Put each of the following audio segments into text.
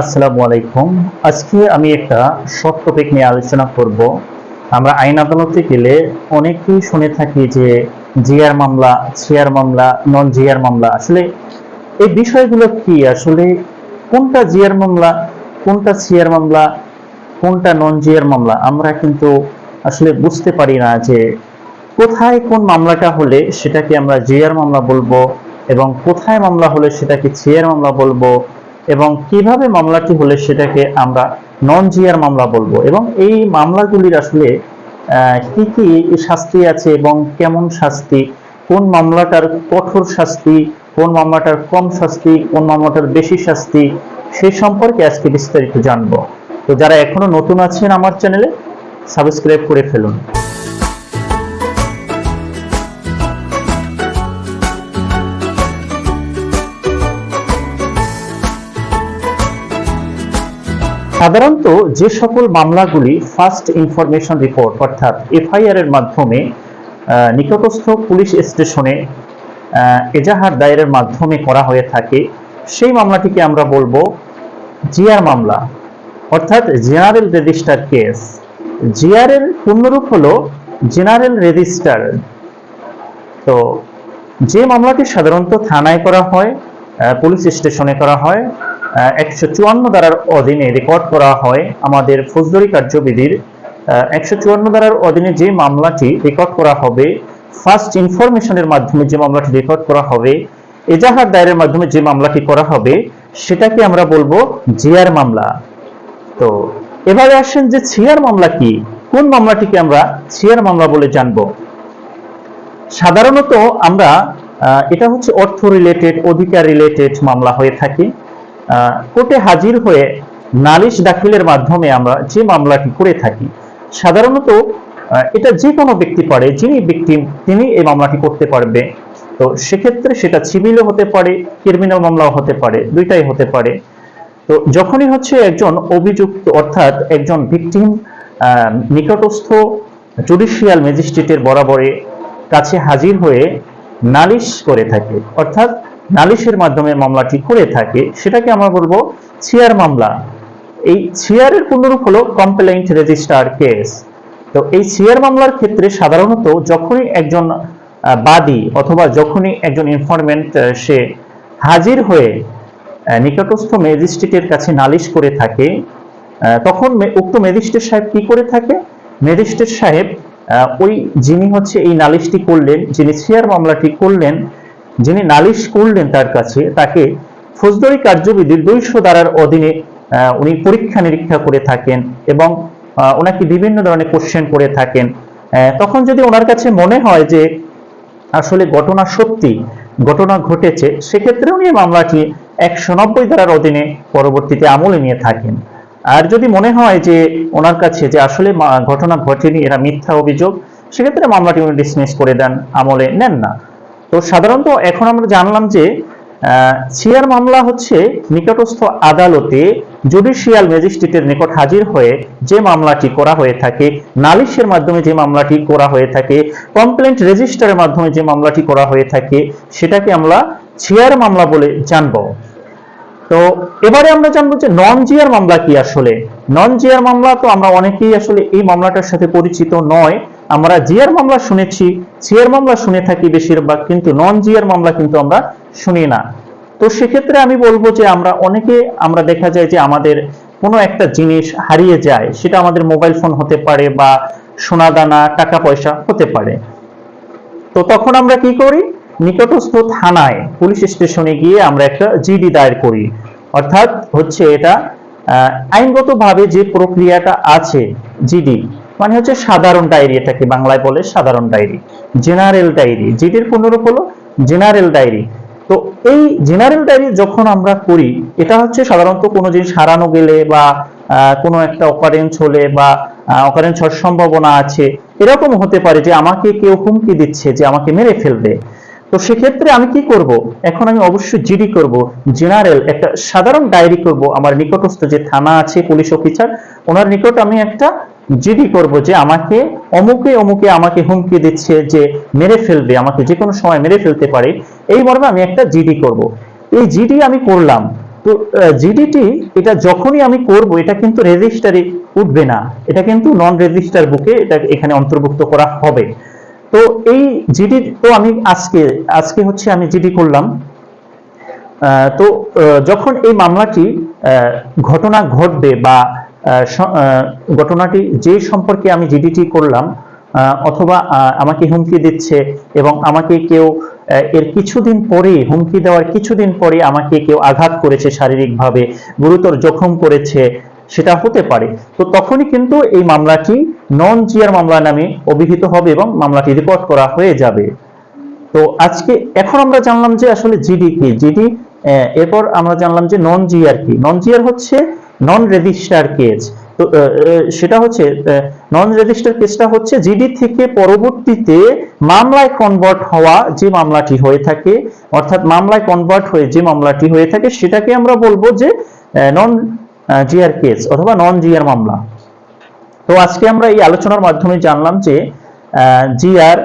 আসসালামু আলাইকুম। আজকে আমি একটা শর্ট টপিক নিয়ে আলোচনা করব। আমরা আইন আদালতে গেলে অনেকেই শুনে থাকি যে জিআর মামলা সিআর মামলা নন জিআর মামলা। আসলে এই বিষয়গুলো কি? আসলে কোনটা জিআর মামলা, কোনটা সিআর মামলা, কোনটা নন জিআর মামলা? আমরা কিন্তু আসলে বুঝতে পারি না যে কোথায় কোন মামলাটা হলে সেটাকে আমরা জিআর মামলা বলব এবং কোথায় মামলা হলে সেটাকে সিআর মামলা বলব। এবং কীভাবে মামলাটি হলে সেটাকে আমরা নন জিআর মামলা বলব? এবং এই মামলাগুলির আসলে কি কি শাস্তি আছে এবং কেমন শাস্তি? কোন মামলাটার কঠোর শাস্তি? কোন মামলাটার কম শাস্তি? কোন মামলাটার বেশি শাস্তি? সে সম্পর্কে আজকে বিস্তারিত জানব। তো যারা এখনও নতুন আছেন আমার চ্যানেলে, সাবস্ক্রাইব করে ফেলুন। সাধারণত যে সকল মামলাগুলি ফার্স্ট ইনফরমেশন রিপোর্ট অর্থাৎ এফআইআর এর মাধ্যমে নিকটস্থ পুলিশ স্টেশনে এজাহার দায়েরের মাধ্যমে করা হয়ে থাকে, সেই মামলাটিকে আমরা বলব জিআর মামলা। অর্থাৎ জেনারেল রেজিস্টার কেস। জিআর এর পূর্ণরূপ হলো জেনারেল রেজিস্টার। তো যে মামলাটি সাধারণত থানায় করা হয় পুলিশ স্টেশনে করা হয় একশো চুয়ান্ন ধারার অধীনে রেকর্ড করা হয় আমাদের ফৌজদারি কার্যবিধির। একশো চুয়ান্ন ধারার অধীনে যে মামলাটি রেকর্ড করা হবে ফার্স্ট ইনফরমেশনের মাধ্যমে যে মামলাটি রেকর্ড করা হবে, এজাহার দায়েরের মাধ্যমে যে মামলাটি করা হবে, সেটাকে আমরা বলব জিআর মামলা। তো, এবারে আসেন যে ছিয়ার মামলা কি, কোন মামলাটিকে আমরা ছিয়ার মামলা বলে জানব? সাধারণত আমরা এটা হচ্ছে অর্থ রিলেটেড অধিকার রিলেটেড মামলা হয়ে থাকে। কোর্টে হাজির হয়ে নালিশ দাখিলের মাধ্যমে আমরা যে মামলাটি করে থাকি, সাধারণত এটা যে কোনো ব্যক্তি পারে, যিনি ব্যক্তি তিনি এই মামলাটি করতে পারবে। তো সেক্ষেত্রে সেটা সিভিলও হতে পারে ক্রিমিনাল মামলাও হতে পারে, দুইটাই হতে পারে। তো যখনই হচ্ছে একজন অভিযুক্ত, অর্থাৎ একজন ভিকটিম নিকটস্থ জুডিশিয়াল ম্যাজিস্ট্রেটের বরাবরে কাছে হাজির হয়ে নালিশ করে থাকে, অর্থাৎ নালিশের মাধ্যমে মামলাটি করে থাকে, সেটাকে আমরা বলব ছিয়ার মামলা। এই ছিয়ারের পূর্ণরূপ হলো কমপ্লেইন্ট রেজিস্টার কেস তো এই ছিয়ার মামলার ক্ষেত্রে সাধারণত যখনই একজন বাদী অথবা যখনই একজন ইনফরমেন্ট সে হাজির হয়ে নিকটস্থ ম্যাজিস্ট্রেটের কাছে নালিশ করে থাকে তখন উক্ত ম্যাজিস্ট্রেট সাহেব কি করে থাকে? ম্যাজিস্ট্রেট সাহেব ওই যিনি হচ্ছে এই নালিশটি করলেন, যিনি শেয়ার মামলাটি করলেন যিনি নালিশ করলেন তার কাছে, তাকে ফৌজদারি কার্যবিধির দুইশো ধারার অধীনে উনি পরীক্ষা নিরীক্ষা করে থাকেন এবং ওনাকে বিভিন্ন ধরনের কোশ্চেন করে থাকেন। তখন যদি ওনার কাছে মনে হয় যে আসলে ঘটনা সত্যি, ঘটনা ঘটেছে, সেক্ষেত্রে উনি মামলাটি একশো নব্বই ধারার অধীনে পরবর্তীতে আমলে নিয়ে থাকেন। আর যদি মনে হয় যে ওনার কাছে যে আসলে ঘটনা ঘটেনি, এরা মিথ্যা অভিযোগ, সেক্ষেত্রে মামলাটি উনি ডিসমিস করে দেন, আমলে নেন না। তো সাধারণত এখন আমরা জানলাম যে সিআর মামলা হচ্ছে নিকটস্থ আদালতে জুডিশিয়াল ম্যাজিস্ট্রেটের নিকট হাজির হয়ে যে মামলাটি করা হয়ে থাকে, নালিশের মাধ্যমে যে মামলাটি করা হয়ে থাকে কমপ্লেন্ট রেজিস্টারের মাধ্যমে যে মামলাটি করা হয়ে থাকে, সেটাকে আমরা সিআর মামলা বলে জানব। তো এবারে আমরা জানব যে নন জিয়ার মামলা কি আসলে? নন জিয়ার মামলা তো আমরা অনেকেই আসলে এই মামলাটার সাথে পরিচিত নয়। আমরা জিআর মামলা শুনেছি সিআর মামলা শুনে থাকি বেশিরভাগ, কিন্তু নন জিআর মামলা কিন্তু আমরা শুনি না। তো সেক্ষেত্রে আমি বলব যে আমরা অনেকে, আমরা দেখা যায় যে আমাদের কোনো একটা জিনিস হারিয়ে যায়, সেটা আমাদের মোবাইল ফোন হতে পারে বা সোনা দানা টাকা পয়সা হতে পারে। তো তখন আমরা কি করি? নিকটস্থ থানায়, পুলিশ স্টেশনে গিয়ে আমরা একটা জিডি দায়ের করি। অর্থাৎ হচ্ছে এটা আইনগতভাবে যে প্রক্রিয়াটা আছে জিডি মানে হচ্ছে সাধারণ ডায়েরি এটাকে বাংলায় বলে সাধারণ ডায়েরি? General diary. জিডির পূর্ণরূপ হলো জেনারেল ডায়েরি। তো এই জেনারেল ডায়েরি যখন আমরা করি, এটা হচ্ছে সাধারণত কোনো জিনিস হারানো গেলে বা কোনো একটা অকারেন্স হলে বা অকারেন্স হওয়ার সম্ভাবনা আছে, এরকম হতে পারে যে আমাকে কেউ হুমকি দিচ্ছে যে আমাকে মেরে ফেলবে। তো সেক্ষেত্রে আমি কি করব? এখন আমি অবশ্যই জিডি করব, জেনারেল একটা সাধারণ ডায়েরি করব। আমার নিকটস্থ যে থানা আছে, পুলিশ অফিসার ওনার নিকট আমি একটা জিডি করব যে আমাকে অমুকে অমুকে আমাকে হুমকি দিচ্ছে যে মেরে ফেলবে, আমাকে যে কোনো সময় মেরে ফেলতে পারে, এই মর্মে আমি একটা জিডি করব। এই জিডি আমি করলাম। তো জিডিটি এটা যখনই আমি করব, এটা কিন্তু রেজিস্টারে উঠবে না। এটা কিন্তু নন রেজিস্টার বুকে এটা এখানে অন্তর্ভুক্ত করা হবে। তো এই জিডি, তো আমি আজকে আজকে হচ্ছে আমি জিডি করলাম। তো যখন এই মামলাটি ঘটনা ঘটবে বা ঘটনাটি যে সম্পর্কে আমি জিডিটি করলাম অথবা আমাকে হুমকি দিচ্ছে এবং আমাকে কেউ এর কিছুদিন পরে হুমকি দেওয়ার কিছুদিন পরে আমাকে কেউ আঘাত করেছে শারীরিকভাবে, গুরুতর জখম করেছে, সেটা হতে পারে। তো তখনই কিন্তু এই মামলাটি নন জিয়ার মামলা নামে অভিহিত হবে এবং মামলাটি রিপোর্ট করা হয়ে যাবে। তো আজকে, এখন আমরা জানলাম যে আসলে জিডি কি জিডি এরপর আমরা জানলাম যে নন জিআর কি? নন জিআর হচ্ছে নন রেজিস্টার কেস তো সেটা হচ্ছে নন রেজিস্টার কেসটা হচ্ছে জিডি থেকে পরবর্তীতে মামলায় কনভার্ট হওয়া যে মামলাটি হয়ে থাকে, অর্থাৎ মামলায় কনভার্ট হয়ে যে মামলাটি হয়ে থাকে, সেটাকে আমরা বলব যে নন জিআর কেস অথবা নন জিআর মামলা। তো আজকে আমরা এই আলোচনার মাধ্যমে জানলাম যে জিআর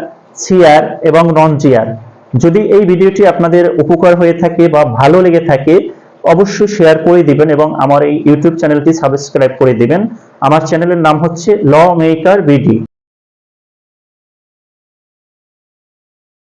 সিআর এবং নন জিআর যদি এই ভিডিওটি আপনাদের উপকার হয়ে থাকে বা ভালো লেগে থাকে অবশ্যই শেয়ার করে দিবেন এবং আমার এই ইউটিউব চ্যানেলটি সাবস্ক্রাইব করে দিবেন। আমার চ্যানেলের নাম হচ্ছে ল মেকার বিডি